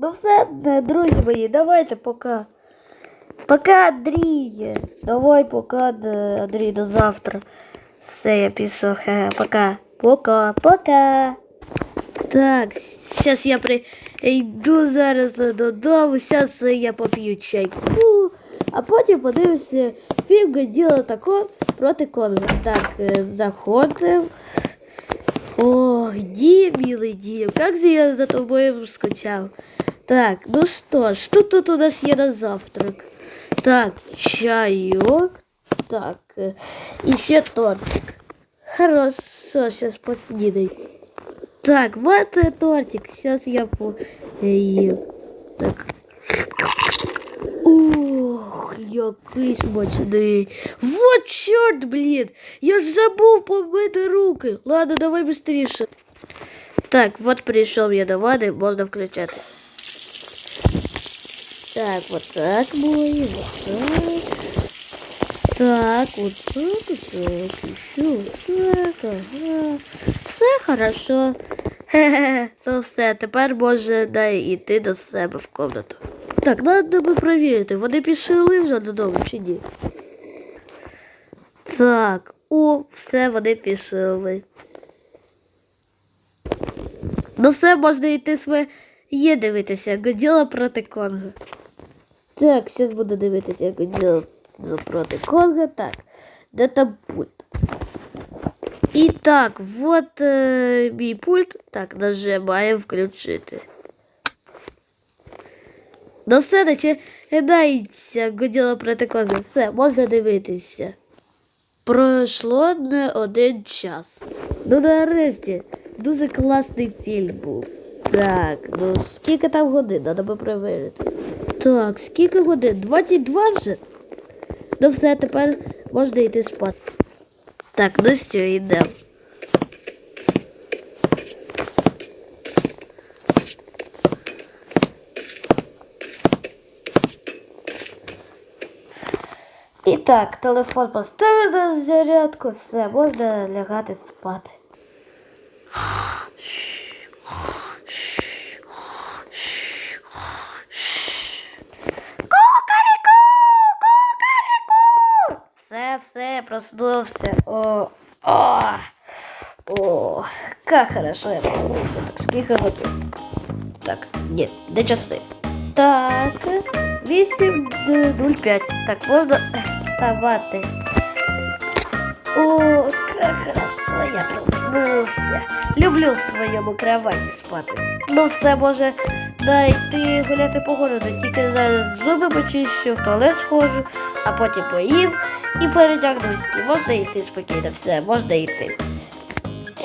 Ну все, друзі мої, давайте пока. Пока, Андрій. Давай, пока, Андрій, до завтра. Все, я пішов. Пока. Пока, пока. Так, зараз я прийду зараз додому, зараз я поп'ю чайку, а потім подивлюся фільм «Годзілла тако проти Конга. Так, е, заходимо. Ох, Дім, милый Дім, как же я за тобою скучав. Так, ну что ж, что тут у нас є на завтрак? Так, чайок. Так, э, и ще тортик. Хорошо, сейчас поснідаю. Так, вот э, тортик. Сейчас я поем. Так. Ох, який смачний. Вот чорт, блін. Я ж забув помити руки. Ладно, давай быстріше. Так, вот прийшов я до ванни, можна включати. Так, вот так мої, вот так. Так, вот так, вот так, еще вот так, ага. Все хорошо. Хе-хе, ну все, тепер може дай йти до себе в комнату. Так, треба би перевірити, вони пішли вже додому чи ні. Так, о, все, вони пішли. Ну все, можна йти своє дивитися, Годіла проти Конга. Так, зараз буду дивитися, Годіла проти Конга. Так, де пульт? І так, вот е, мій пульт. Так, нажимаємо включити. Ну все, починається Годіла проти Конга. Все, можна дивитися. Пройшло не один час. Ну нарешті, дуже класний фільм був. Так, ну скільки там годин, треба би перевірити. Так, скільки годин? 22 вже? Ну все, тепер можна йти спати. Так, ну що, йдемо. І так, телефон поставив на зарядку, все, можна лягати спати. Кукаріку! Кукаріку! Все, все, проснувся. О, о, о, как хорошо я проснувся. Так, скільки годин? Так, ні, де часи? Так, 8.05. Так, можна вставати. О, как хорошо я проснувся. Люблю в своєму кроваті спати. Ну все може дайти гуляти по городу. Тільки зараз зуби почищу, в туалет схожу, а потім поїм і перетягнусь. І можна йти спокійно, все, можна йти.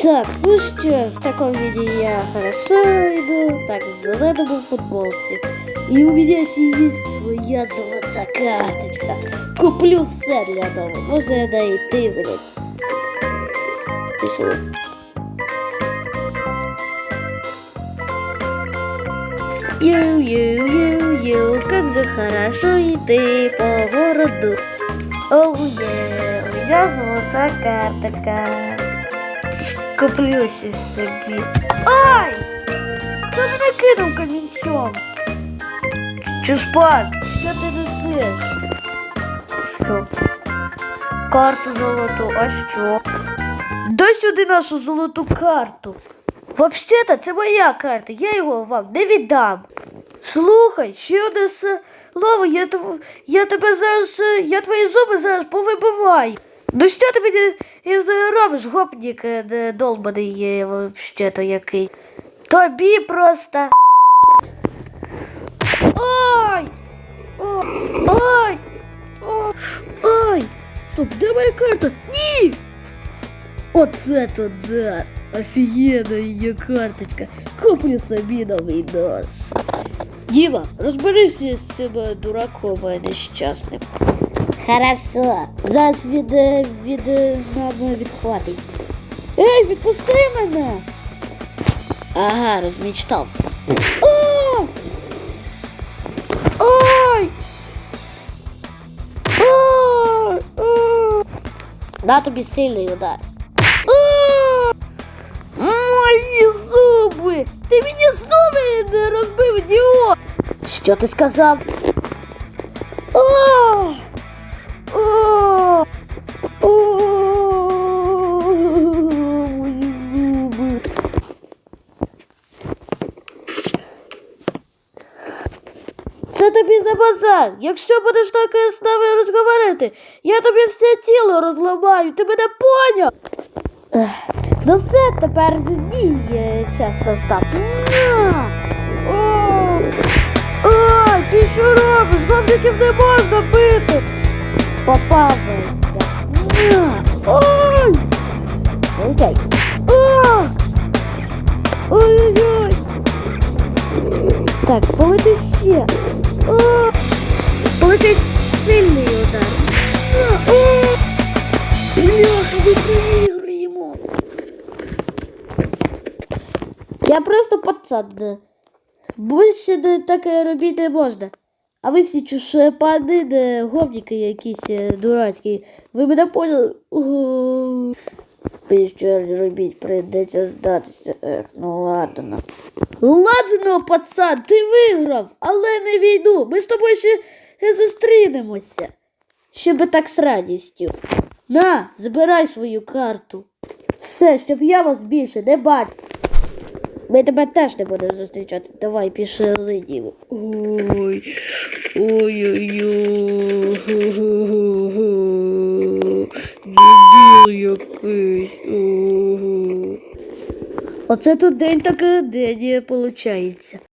Так, ну що, в такому виде я хорошо иду. Так, в зеленому футболці. И у меня сидит своя золота карточка. Куплю все для дому. Може я дойти, блядь. Пішли. Ю-ю-ю-ю, как же хорошо идти по городу. Оу, у меня золота карточка. Куплю щось собі. Ай! Хто мене кинув камінцем? Чушпак, що ти несеш? Що? Карту золоту, а що? Дай сюди нашу золоту карту. Взагалі-то це моя карта, я його вам не віддам. Слухай, ще одне слово, я, тв... я тебе зараз, е, я твої зуби зараз повибиваю. Ну що ти мені робиш, гопнік е, долбаний є взагалі-то який? Тобі просто. Ой! Ой! О, Ой! Стоп, де моя карта? Ні! Оце то да! Офігенна її карточка. Куплю собі новий нож. Діма, розберися з цим дураком нещасним. Хорошо. Зараз від, е, від е, мене відхватить. Ей, відпусти мене! Ага, розмічтався. О! Ой! Ой! Ой! На тобі сильний удар. Мої зуби! Ти мені зуби не розбив, ідіот! Що ти сказав? О! О! О! Мої зуби. Це тобі за базар. Якщо будеш так з нами розговорити, я тобі все тіло розламаю. Ти мене поняв? Ех, Ну все, тепер мій е, час настав. На! О! О, ти що робиш? Зомбіків не можна бити. Попався. На! Ой! Окей. О! Ой-ой-ой! Так, полети ще. О! Полетить сильний удар. О! Бляха, Я просто пацан. Більше не таке робити можна. А ви всі чушепани, не гопніки якісь е, дурацькі. Ви мене поняли? Більше не робіть, прийдеться здатися. Ех, ну ладно. Ладно, пацан, ти виграв, але не війну. Ми з тобою ще не зустрінемося. Щоб так з радістю. На, забирай свою карту. Все, щоб я вас більше не бачив. Ми тебе теж не будемо зустрічати. Давай пішли, діво. Ой. Ой-ой-ой. Дебіл якийсь. Оце тут день такий день, виходить.